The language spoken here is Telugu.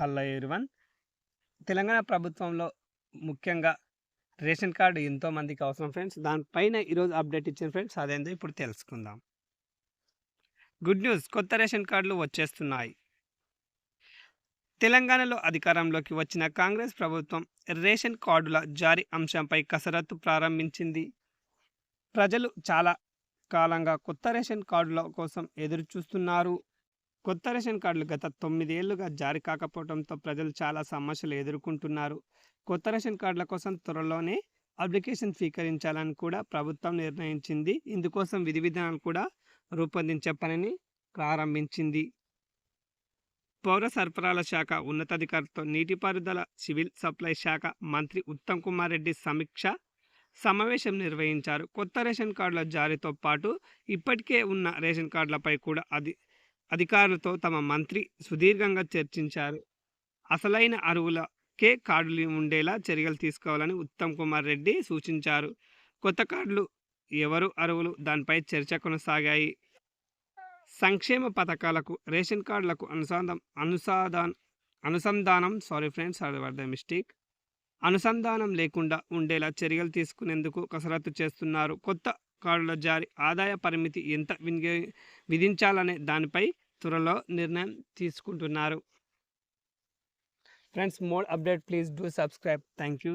హలో ఎవ్రీవన్ తెలంగాణ ప్రభుత్వంలో ముఖ్యంగా రేషన్ కార్డు ఎంతోమందికి అవసరం ఫ్రెండ్స్. దానిపైన ఈరోజు అప్డేట్ ఇచ్చిన ఫ్రెండ్స్ అదేందో ఇప్పుడు తెలుసుకుందాం. గుడ్ న్యూస్ కొత్త రేషన్ కార్డులు వచ్చేస్తున్నాయి. తెలంగాణలో అధికారంలోకి వచ్చిన కాంగ్రెస్ ప్రభుత్వం రేషన్ కార్డుల జారీ అంశంపై కసరత్తు ప్రారంభించింది. ప్రజలు చాలా కాలంగా కొత్త రేషన్ కార్డుల కోసం ఎదురు చూస్తున్నారు కొత్త రేషన్ కార్డులు గత తొమ్మిదేళ్ళుగా జారీ కాకపోవడంతో ప్రజలు చాలా సమస్యలు ఎదుర్కొంటున్నారు. కొత్త రేషన్ కార్డుల కోసం త్వరలోనే అప్లికేషన్ స్వీకరించాలని కూడా ప్రభుత్వం నిర్ణయించింది. ఇందుకోసం విధి విధానాలు కూడా రూపొందించే పనిని ప్రారంభించింది. పౌర సరఫరాల శాఖ ఉన్నతాధికారితో నీటిపారుదల సివిల్ సప్లై శాఖ మంత్రి ఉత్తమ్ కుమార్ రెడ్డి సమీక్ష సమావేశం నిర్వహించారు. కొత్త రేషన్ కార్డుల జారీతో పాటు ఇప్పటికే ఉన్న రేషన్ కార్డులపై కూడా అది అధికారులతో తమ మంత్రి సుదీర్ఘంగా చర్చించారు. అసలైన అరువులకే కార్డులు ఉండేలా చర్యలు తీసుకోవాలని ఉత్తమ్ కుమార్ రెడ్డి సూచించారు. కొత్త కార్డులు ఎవరు అరువులు దానిపై చర్చ కొనసాగాయి. సంక్షేమ పథకాలకు రేషన్ కార్డులకు అనుసంధానం అనుసాదాన్ అనుసంధానం సారీ ఫ్రెండ్స్ అది ద మిస్టేక్. అనుసంధానం లేకుండా ఉండేలా చర్యలు తీసుకునేందుకు కసరత్తు చేస్తున్నారు. కొత్త కార్డుల జారీ ఆదాయ పరిమితి ఎంత విధించాలనే దానిపై త్వరలో నిర్ణయం తీసుకుంటున్నారు. Friends more update please do subscribe. Thank you